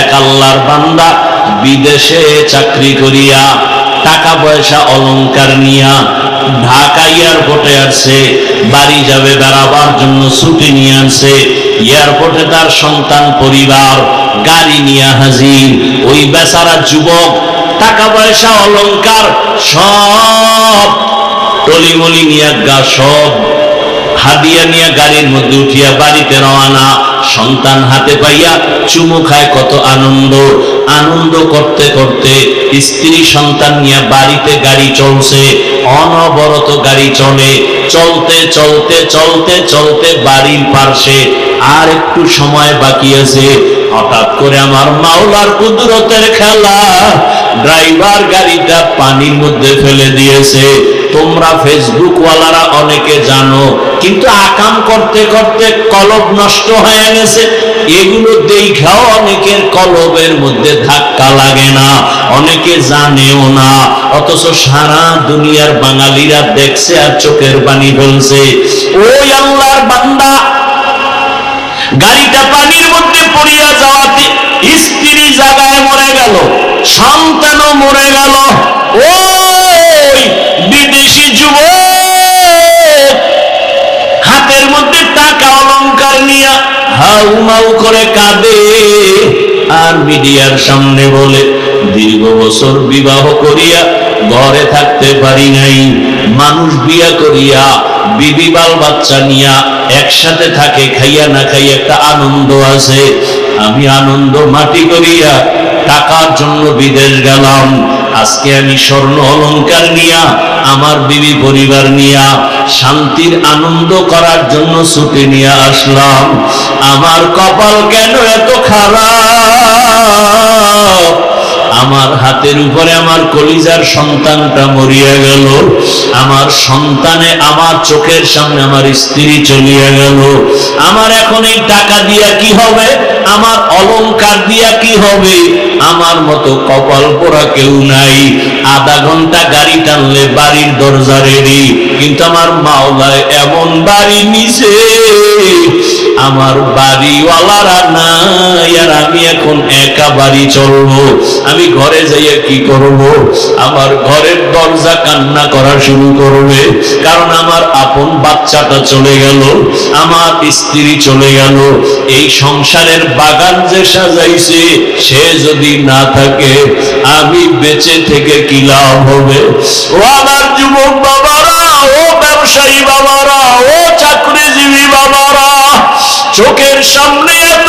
এক আল্লাহর বান্দা বিদেশে চাকরি করিয়া টাকা পয়সা অলংকার নিয়া ঢাকা এয়ারপোর্টে আসছে, বাড়ি যাবে, বেড়াবার জন্য ছুটি নিয়ে এয়ারপোর্টে তার সন্তান, পরিবার, গাড়ি নিয়ে হাজির, ওই বেচারা যুবক, টাকা পয়সা, অলংকার, সব টলিমলি নিয়ে গা, সব হাদিয়া নিয়ে গাড়ির মধ্যে উঠিয়া বাড়িতে রওনা, সন্তান হাতে পাইয়া চুমু খায়, কত আনন্দ। আনন্দ করতে করতে স্ত্রী সন্তান নিয়ে বাড়িতে গাড়ি চলছে, অনবরত গাড়ি চলে। চলতে চলতে চলতে চলতে বাড়ির পার্শ্বে আর একটু সময় বাকি আছে। হঠাৎ করে আমার মাওলার কুদরতের খেলা, ড্রাইভার গাড়িটা পানির মধ্যে ফেলে দিয়েছে। তোমরা ফেসবুক ওয়ালারা অনেকে জানো, কিন্তু আকাম করতে করতে কলব নষ্ট হয়ে গেছে। এগুলো দেখাও অনেকের কলবের মধ্যে ধাক্কা লাগে না, অনেকে জানেও না, অথচ সারা দুনিয়ার বাঙালিরা দেখছে আর চোখের পানি বলছে, ওই আল্লাহর বান্দা, গাড়িটা পানির মধ্যে পড়িয়া যাওয়াতে টাকা অলংকার নিয়া হাউ মাউ করে কাঁদে। আর মিডিয়ার সামনে বলে, দীর্ঘ বছর বিবাহ করিয়া ঘরে থাকতে পারি নাই। মানুষ বিয়া করিয়া, বিবি বাল বাচ্চা নিয়া একসাথে থাকে, খাইয়া না খাইয়া একটা আনন্দ আছে। আমি আনন্দ মাটি করিয়া টাকার জন্য বিদেশ গেলাম। আজকে আমি স্বর্ণ অলংকার নিয়া, আমার বিবি পরিবার নিয়া, শান্তির আনন্দ করার জন্য ছুটি নিয়ে আসলাম। আমার কপাল কেন এত খারাপ? আমার হাতের উপরে আমার কলিজার সন্তানটা মরিয়া গেল। আমার সন্তানে আমার চোখের সামনে আমার স্ত্রী চলিয়া গেল। আমার এখন এই টাকা দিয়া কি হবে? আমার অলংকার দিয়া কি হবে? আমার মতো কপাল পোড়া কেউ নাই। আধা ঘণ্টা গাড়ি টানলে বাড়ির দরজা রেডি। কিন্তু আমার মাওলায় এমন বাড়ি নিছে। আমার বাড়িওয়ালারা নাই আর আমি এখন একা বাড়ি চলবো। আমি ঘরে যাইয়া কি করব? আমার ঘরের দরজা কান্না করা শুরু করবে, কারণ আমার আপন বাচ্চাটা চলে গেল, আমার স্ত্রী চলে গেল। এই সংসারের বাগান যে সাজাইছে, সে যদি না থাকে, আমি বেঁচে থেকে কি লাভ হবে? ও আমার যুবক বাবারা ও ব্যবসায়ী বাবারা ও চাকরিজীবী বাবারা চোখের সামনে